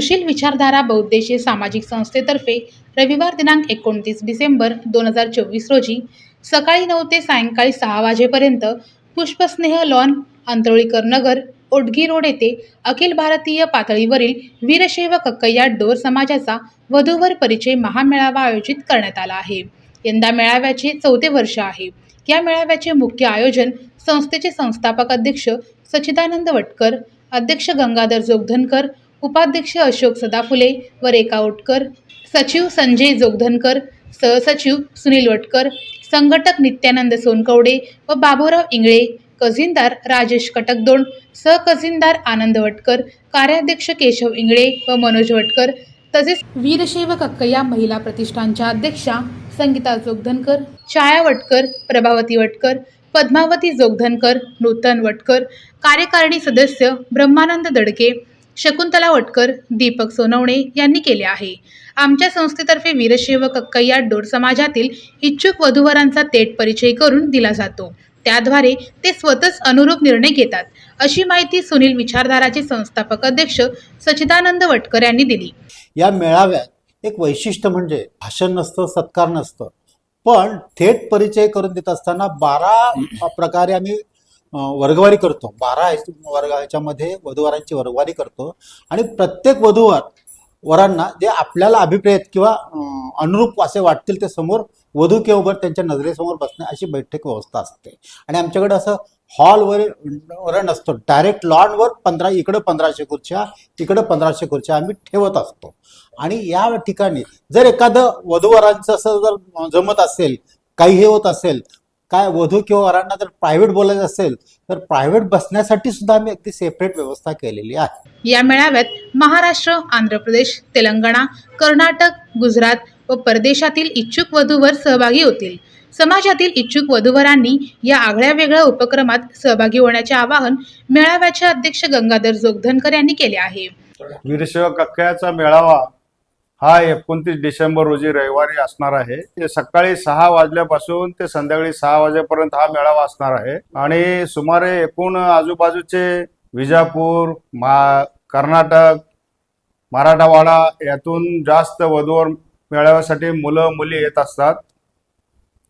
सुशील विचारधारा बौद्धेशीय सामाजिक संस्थेतर्फे रविवार दिनांक एकोणतीस डिसेंबर दोन हजार चोवीस रोजी सकाळी नऊ ते सायंकाळी सहा वाजेपर्यंत पुष्पस्नेह लॉन आंतरोळीकर नगर ओटगी रोड येथे अखिल भारतीय पातळीवरील वीरशैव कक्कय्या डोर समाजाचा वधूवर परिचय महामेळावा आयोजित करण्यात आला आहे. यंदा मेळाव्याचे चौथे वर्ष आहे. या मेळाव्याचे मुख्य आयोजन संस्थेचे संस्थापक अध्यक्ष सच्चिदानंद वटकर अध्यक्ष गंगाधर जोगधनकर उपाध्यक्ष अशोक सदाफुले व रेखा ओटकर सचिव संजय जोगधनकर सहसचिव सुनील वटकर संघटक नित्यानंद सोनकवडे व बाबूराव इंगळे कझिनदार राजेश कटकदोंड सहकझिनदार आनंद वटकर कार्याध्यक्ष केशव इंगळे व मनोज वटकर तसेच वीरशैव कक्कया महिला प्रतिष्ठानच्या अध्यक्षा संगीता जोगधनकर छाया वटकर प्रभावती वटकर पद्मावती जोगधनकर नूतन वटकर कार्यकारिणी सदस्य ब्रह्मानंद दडके शकुंतला वटकर दीपक सोनवणे यांनी केले आहे. आमच्या संस्थेतर्फे वीरशैव कक्कय्या डोर समाजातील इच्छुक वधूवरांचा थेट परिचय करून दिला जातो. त्याद्वारे ते स्वतःच अनुरूप निर्णय घेतात अशी माहिती सुनील विचारधाराचे संस्थापक अध्यक्ष सच्चिदानंद वटकर यांनी दिली. या मेळाव्यात एक वैशिष्ट्य म्हणजे भाषण नसतं सत्कार नसतं. पण थेट परिचय करून देत असताना बारा प्रकारे आम्ही वर्गवारी करतो. बारा वर्ग ह्याच्यामध्ये वधूवरांची वर्गवारी करतो. आणि प्रत्येक वधूवर वरांना जे आपल्याला अभिप्रेत किंवा अनुरूप असे वाटतील ते समोर वधू किंवा वर त्यांच्या नजरेसमोर बसणे अशी बैठक व्यवस्था असते. आणि आमच्याकडे असं हॉलवर वर नसतो डायरेक्ट लॉनवर पंधरा इकडं पंधराशे खुर्च्या इकडं पंधराशे खुर्च्या आम्ही ठेवत असतो. आणि या ठिकाणी जर एखादं वधूवरांचं असं जर जमत असेल काही हे होत असेल काय वधू किंवा वरांना जर प्रायव्हेट बोलायचं असेल तर प्रायव्हेट बसण्यासाठी सुद्धा आम्ही अगदी सेपरेट व्यवस्था केलेली आहे. या मेळाव्यात महाराष्ट्र आंध्र प्रदेश तेलंगणा कर्नाटक गुजरात व परदेशातील इच्छुक वधूवर सहभागी होतील. समाजातील इच्छुक वधूवरांनी या आगळ्या वेगळ्या उपक्रमात सहभागी होण्याचे आवाहन मेळाव्याचे अध्यक्ष गंगाधर जोगधनकर यांनी केले आहे. वीरशैव कक्कयाचा मेळावा हा एकोणतीस डिसेंबर रोजी रविवारी असणार आहे. ते सकाळी सहा वाजल्यापासून ते संध्याकाळी सहा वाजेपर्यंत हा मेळावा असणार आहे. आणि सुमारे एकूण आजूबाजूचे विजापूर मा कर्नाटक मराठावाडा यातून जास्त वधूवर मेळाव्यासाठी मुलं मुली येत असतात.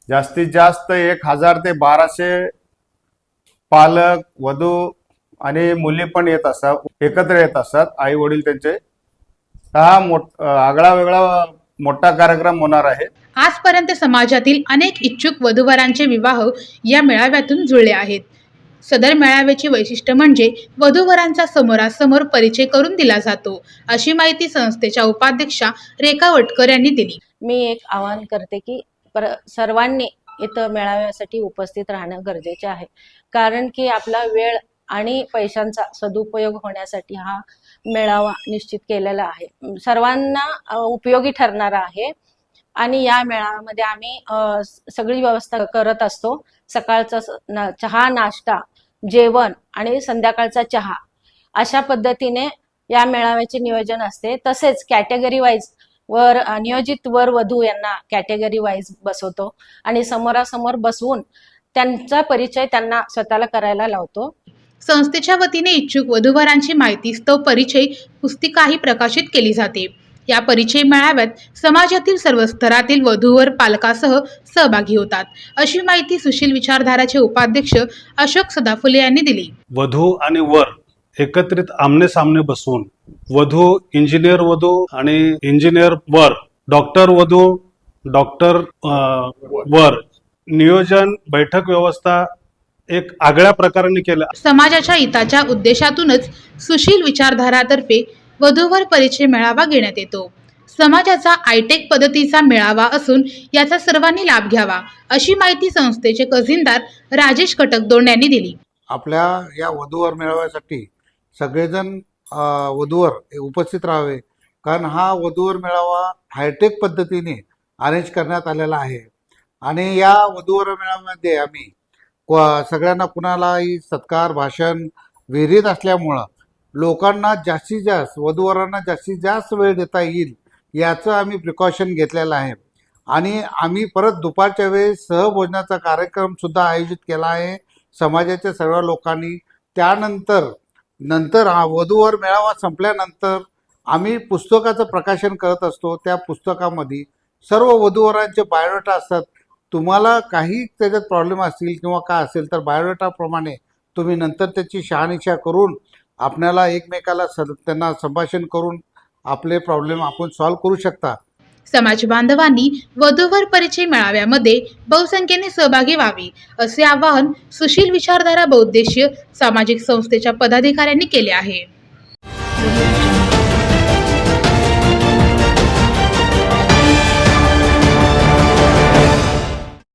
जास्तीत जास्त एक हजार ते बाराशे पालक वधू आणि मुली पण येत असतात एकत्र येत असतात. आई वडील त्यांचे हा मोठ आगळा वेगळा मोठा कार्यक्रम होणार आहे. आजपर्यंत समाजातील अनेक इच्छुक वधूवरांचे विवाह या मेळाव्यातून जुळले आहेत. सदर मेळाव्याचे वैशिष्ट्य म्हणजे वधूवरांचा समोरासमोर परिचय करून दिला जातो अशी माहिती संस्थेच्या उपाध्यक्षा रेखा वटकर यांनी दिली. मी एक आवाहन करते की पर सर्वांनी इथं मेळाव्यासाठी उपस्थित राहणं गरजेचे आहे. कारण की आपला वेळ आणि पैशांचा सदुपयोग होण्यासाठी हा मेळावा निश्चित केलेला आहे. सर्वांना उपयोगी ठरणारा आहे. आणि या मेळाव्यामध्ये आम्ही सगळी व्यवस्था करत असतो. सकाळचा चहा नाश्ता जेवण आणि संध्याकाळचा चहा अशा पद्धतीने या मेळाव्याचे नियोजन असते. तसेच कॅटेगरी वाईज वर नियोजित वर वधू यांना कॅटेगरी वाईज बसवतो आणि समोरासमोर बसवून त्यांचा परिचय त्यांना स्वतःला करायला लावतो. संस्थेच्या वतीने इच्छुक वधूवरांची माहितीस्तव परिचय पुस्तिकाही प्रकाशित केली जाते. या परिचय मेळाव्यात समाजातील सर्व स्तरातील वधूवर पालकासह सहभागी होतात. अशी माहिती सुशील विचारधाराचे उपाध्यक्ष अशोक सदाफुले यांनी दिली. वधू आणि वर एकत्रित आमने सामने बसून वधू इंजिनियर वधू आणि इंजिनियर वर डॉक्टर वधू डॉक्टर वर नियोजन बैठक व्यवस्था एक आगळ्या प्रकाराने केलं. समाजाच्या हिताच्या उद्देशातूनच सुशील विचारधारातर्फे वधूवर परिचय मेळावा घेण्यात येतो. समाजाचा आयटेक पद्धतीचा मेळावा असून याचा सर्वांनी लाभ घ्यावा अशी माहिती संस्थेचे खजिनदार राजेश कटकदोंड यांनी दिली. आपल्या या वधूवर मेळाव्यासाठी सगळेजण वधूवर उपस्थित राहावे कारण हा वधूवर मेळावा हायटेक पद्धतीने अरेंज करण्यात आलेला आहे. आणि या वधूवर मेळाव्यामध्ये आम्ही सगळ्यांना कुणालाही सत्कार भाषण विहिरीत असल्यामुळं लोकांना जास्तीत जास्त वधूवरांना जास्तीत जास्त वेळ देता येईल याचं आम्ही प्रिकॉशन घेतलेलं आहे. आणि आम्ही परत दुपारच्या वेळेस सहभोजनाचा कार्यक्रमसुद्धा आयोजित केला आहे समाजाच्या सर्व लोकांनी. त्यानंतर नंतर हा वधूवर मेळावा संपल्यानंतर आम्ही पुस्तकाचं प्रकाशन करत असतो. त्या पुस्तकामध्ये सर्व वधूवरांचे बायोडाटा असतात तुम्हाला काही त्याच्यात प्रॉब्लेम असतील किंवा काय असेल तर बायोडेटाप्रमाणे तुम्ही नंतर त्याची शहानिशा करून आपल्याला एकमेकाला स त्यांना संभाषण करून आपले प्रॉब्लेम आपण सॉल्व्ह करू शकता. समाज बांधवांनी वधूवर परिचय मेळाव्यामध्ये बहुसंख्येने सहभागी व्हावे असे आवाहन सुशील विचारधारा बहुद्देशीय सामाजिक संस्थेच्या पदाधिकाऱ्यांनी केले आहे.